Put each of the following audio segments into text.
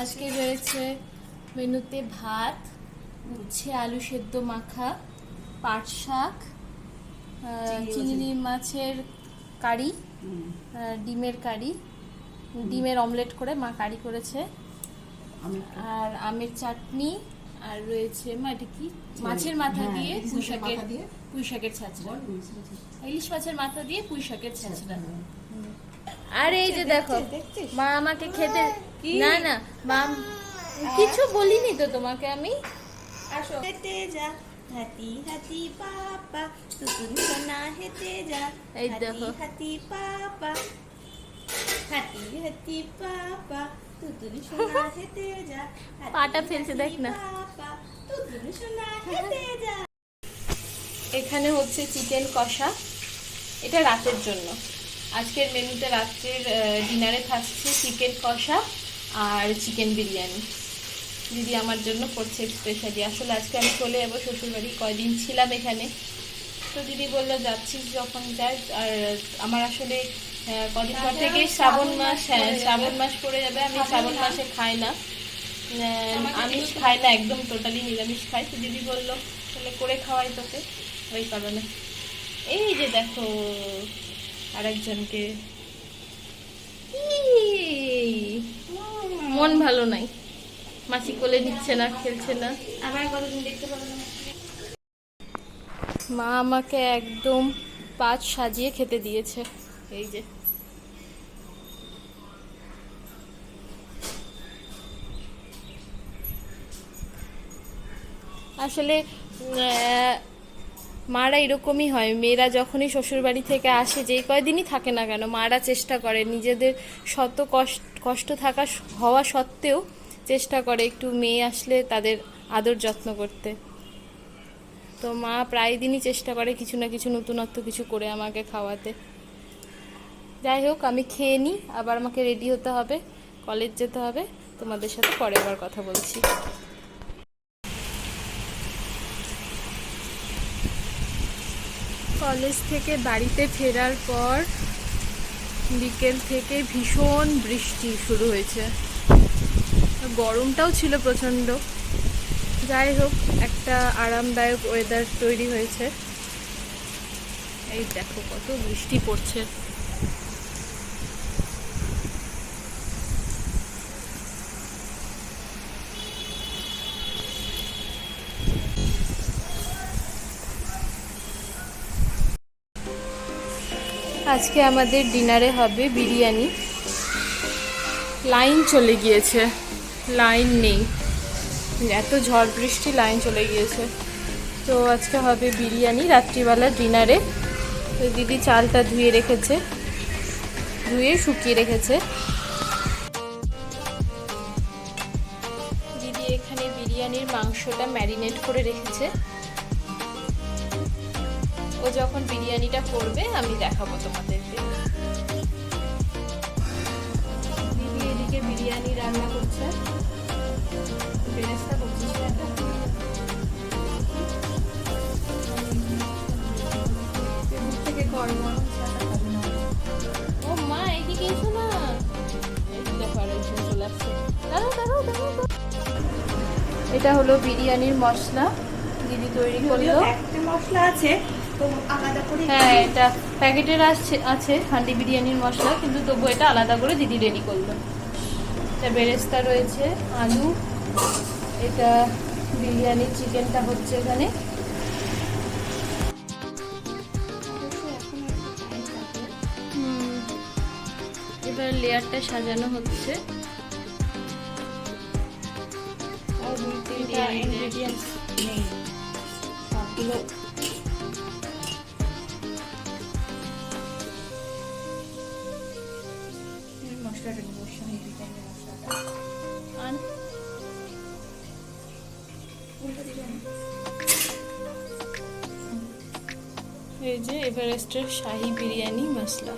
আজকে রয়েছে মেনুতে ভাত উচ্ছে আলু সেদ্ধ মাখা পাট শাক চিংড়ি মাছের কারি ডিমের কারি। ডিমের অমলেট করে মা কারি করেছে। আর আমের চাটনি আর রয়েছে মা এটা কি? মাছের মাথা হ্যাঁ, দিয়ে পুঁই শাকের দিয়ে। পুঁই শাকের ছাঁচড়া। ইলিশ মাছের মাথা দিয়ে পুঁই শাকের ছাঁচড়া। আর এই যে দেখো মা আমাকে খেতে না না মা কিছু বলিনি তো তোমাকে আমি। আসো। হেঁটে যা হাতি হাতি পাপা তুতুন সোনা হেঁটে যা এই দেখো। হাতি পাপা হাতি হাতি পাপা তুতুন সোনা হেঁটে যা পাটা ফেলছে, দেখ না। তুতুন সোনা হেঁটে যা। এখানে হচ্ছে চিকেন কষা। এটা রাতের জন্য। আজকের মেনুতে রাত্রের ডিনারে থাকছে চিকেন কষা। আর চিকেন বিরিয়ানি। দিদি আমার জন্য করছে স্পেশালি আসলে আজকে আমি চলে যাব শ্বশুরবাড়ি কয়দিন ছিলাম এখানে। তো দিদি বলল যাচ্ছিস যখন যাই। আর আমার আসলে কদিন পর থেকে শ্রাবণ মাস হ্যাঁ শ্রাবণ মাস পড়ে যাবে। আমি শ্রাবণ মাসে। খাই না। আমিষ খাই না একদম টোটালি নিরামিষ খাই। তো দিদি বলল তাহলে করে খাওয়াই তোকে। ওই কারণে। এই যে দেখো আরেকজনকে এই, মন ভালো নাই। মাসি কোলে নিচ্ছে না খেলছে না। আবার কতদিন দেখতে পাবো না? মা আমাকে একদম পাঁচ সাজিয়ে খেতে দিয়েছে। এই যে। আসলে মারা এরকমই হয়। মেয়েরা যখনই শ্বশুরবাড়ি থেকে আসে যেই কয়দিনই থাকে না কেন, মারা চেষ্টা করে। নিজেদের শত কষ্ট কষ্ট থাকা হওয়া সত্ত্বেও চেষ্টা করে একটু মেয়ে আসলে তাদের আদর যত্ন করতে। তো মা প্রায় দিনই চেষ্টা করে কিছু না কিছু নতুনত্ব কিছু করে আমাকে খাওয়াতে। যাই হোক, আমি খেয়ে নিই, আবার আমাকে রেডি হতে হবে, কলেজ যেতে হবে। তোমাদের সাথে পরে আবার কথা বলছি। কলেজ থেকে বাড়িতে ফেরার পর বিকেল থেকে ভীষণ বৃষ্টি শুরু হয়েছে। গরমটাও ছিল প্রচণ্ড। যাই হোক, একটা আরামদায়ক ওয়েদার তৈরি হয়েছে। এই দেখো কত বৃষ্টি পড়ছে। আজকে আমাদের ডিনারে হবে বিরিয়ানি। লাইন চলে গিয়েছে। লাইন নেই। এত ঝড় বৃষ্টি, লাইন চলে গিয়েছে। তো আজকে হবে বিরিয়ানি, রাত্রিবেলা ডিনারে। তো দিদি চালটা ধুয়ে রেখেছে। ধুয়ে শুকিয়ে রেখেছে। দিদি এখানে বিরিয়ানির মাংসটা ম্যারিনেট করে রেখেছে। ও যখন বিরিয়ানিটা করবে আমি দেখাবো তোমাদেরকে দিদি এদিকে বিরিয়ানি রান্না করছে বেরেস্তা এটা? থেকে গরম। ও মা এদিকে এসো না। এটা হলো বিরিয়ানির মশলা দিদি তৈরি করল একটা মশলা আছে হ্যাঁ এটা প্যাকেটের আছে আছে হান্ডি বিরিয়ানির মশলা কিন্তু তবু এটা আলাদা করে দিদি রেডি করল। এটা বেরেস্তা রয়েছে আলু এটা বিরিয়ানি চিকেনটা হচ্ছে এখানে। এবার লেয়ারটা সাজানো হচ্ছে। আর দুই তিনটা ইনগ্রেডিয়েন্টস নেই। সবগুলো মশলাটা নেব সঙ্গে বিরিয়ানির মশলাটা আর উল্টো এই যে এভারেস্টের শাহি বিরিয়ানি মশলা।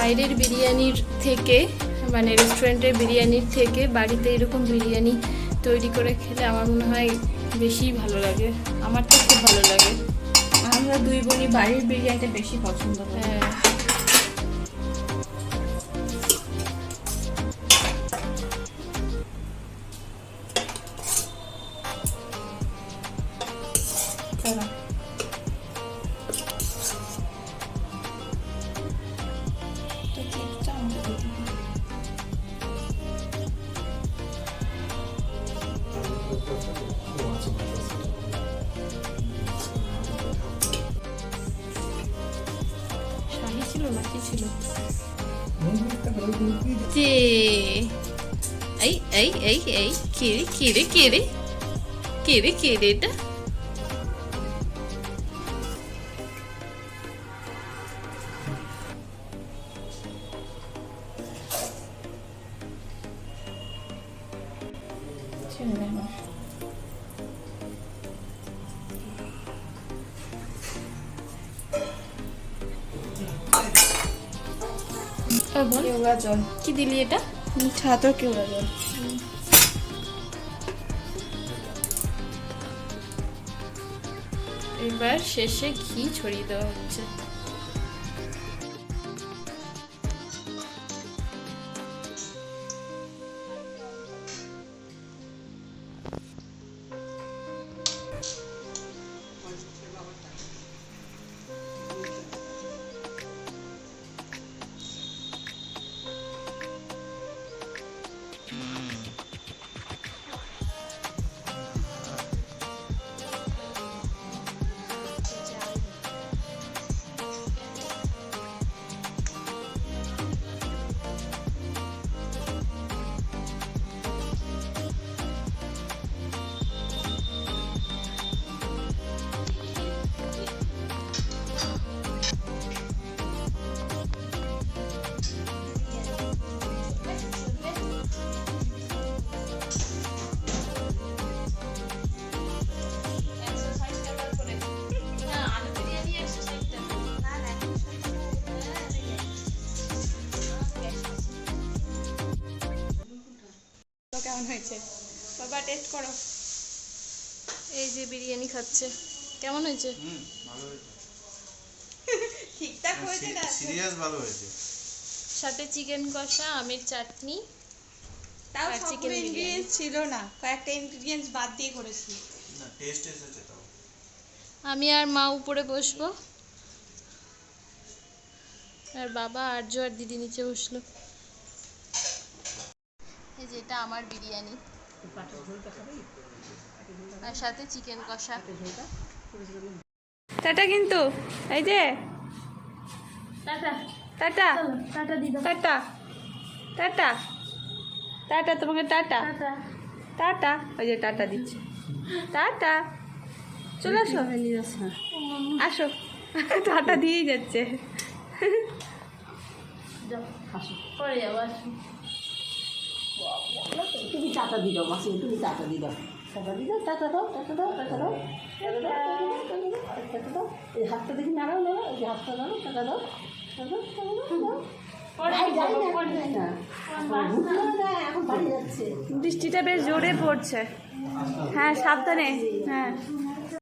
বাইরের বিরিয়ানির থেকে মানে রেস্টুরেন্টের বিরিয়ানির থেকে বাড়িতে এরকম বিরিয়ানি তৈরি করে খেলে আমার মনে হয় বেশি ভালো লাগে। আমার তো খুব ভালো লাগে। আমরা দুই বোনই বাড়ির বিরিয়ানিটা বেশি পছন্দ করি। হ্যাঁ। ছিল না কি ছিল? যে এই এই এই এই কিরে কিরে কিরে কিরে কিরে এটা? ছেড়ে দে আমার। বল। কেওড়া জল। কি দিলি এটা? মিঠা তো কেওড়া জল। এবার শেষে ঘি ছড়িয়ে দেওয়া হচ্ছে। টেস্ট করো। এই যে বিরিয়ানি খাচ্ছে। কেমন হয়েছে? ঠিকঠাক হয়েছে না? সিরিয়াস ভালো হয়েছে। সাথে চিকেন কষা আমের চাটনি তাও আর chicken সবগুলো ছিল না। কয়েকটা ইনগ্রিডিয়েন্টস বাদ দিয়ে করেছি। না টেস্ট এসেছে তাও। আমি আর মা উপরে বসবো। আর বাবা আর্য আর দিদি নিচে বসল। এই যে এটা আমার বিরিয়ানি। আর সাথে চিকেন কষা। টাটা কিন্তু এই যে। Tata. Tata. Tata tata. Tata. Tata তোমাকে টাটা। টাটা। টাটা। ওই যে টাটা দিচ্ছে। টাটা। চলে আসো। আসো। টাটা দিয়েই যাচ্ছে। পরে যাব আসো। তুমি টাটা দিয়ে দাও মাসি তুমি টাটা দিয়ে দাও টাটা দিয়ে দাও টাটা দাও টাটা দাও টাটা দাও টাটা দাও টাটা দাও এই হাতটা দেখি নাড়াও নাড়াও এই যে হাতটা নাড়াও টাটা দাও টাটা দাও টাটা বৃষ্টিটা বেশ জোরে পড়ছে হ্যাঁ সাবধানে হ্যাঁ